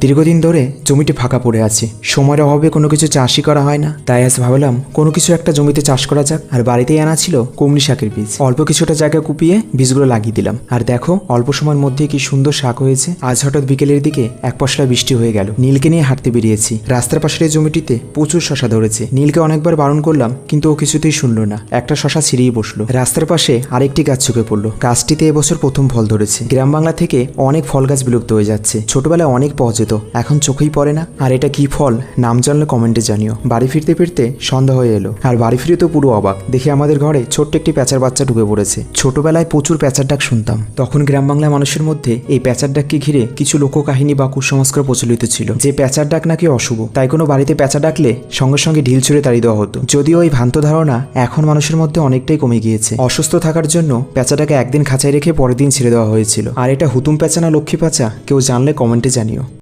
দীর্ঘদিন ধরে জমিটি ফাঁকা পড়ে আছে। সময়ের অভাবে কোনো কিছু চাষই করা হয় না। তাই আজ ভাবলাম, কোনো কিছু একটা জমিতে চাষ করা যাক। আর বাড়িতেই আনা ছিল কুমড়ি শাকের বীজ। অল্প কিছুটা জায়গা কুপিয়ে বীজগুলো লাগিয়ে দিলাম। আর দেখো, অল্প সময়ের মধ্যে কি সুন্দর শাক হয়েছে। আজ হঠাৎ বিকেলের দিকে এক পশলা বৃষ্টি হয়ে গেল। নীলকে নিয়ে হাঁটতে বেরিয়েছি। রাস্তার পাশের জমিটিতে প্রচুর শশা ধরেছে। নীলকে অনেকবার বারণ করলাম, কিন্তু ও কিছুতেই শুনলো না। একটা শশা ছিঁড়েই বসল। রাস্তার পাশে আরেকটি গাছ চুকে পড়ল। গাছটিতে এবছর প্রথম ফল ধরেছে। গ্রাম বাংলা থেকে অনেক ফল গাছ বিলুপ্ত হয়ে যাচ্ছে। ছোটবেলায় অনেক পাওয়া যেত এখন চোখেই পড়ে না। আর এটা কি ফল? নাম জানলে কমেন্টে জানিও। বাড়ি ফিরতে ফিরতে সন্ধ্যা হয়ে এলো। আর বাড়ি ফিরে তো পুরো অবাক। দেখি আমাদের ঘরে ছোট্ট একটি প্যাঁচার বাচ্চা ঢুকে পড়েছে। ছোটবেলায় প্রচুর প্যাঁচার ডাক শুনতাম। তখন গ্রাম বাংলার মানুষের মধ্যে এই প্যাঁচার ডাককে ঘিরে কিছু লোককাহিনী বা কুসংস্কার প্রচলিত ছিল। যে প্যাঁচার ডাক নাকি অশুভ। তাই কোনো বাড়িতে প্যাঁচা ডাকলে সঙ্গে সঙ্গে ঢিল ছুঁড়ে তাড়িয়ে দেওয়া হতো। যদিও এই ভ্রান্ত ধারণা এখন মানুষের মধ্যে অনেকটাই কমে গিয়েছে। অসুস্থ থাকার জন্য প্যাঁচাটাকে একদিন খাঁচায় রেখে পরের দিন ছেড়ে দেওয়া হয়েছিল। আর এটা হুতুম প্যাঁচা না লক্ষ্মী প্যাঁচা, কেউ জানলে কমেন্টে জানিও।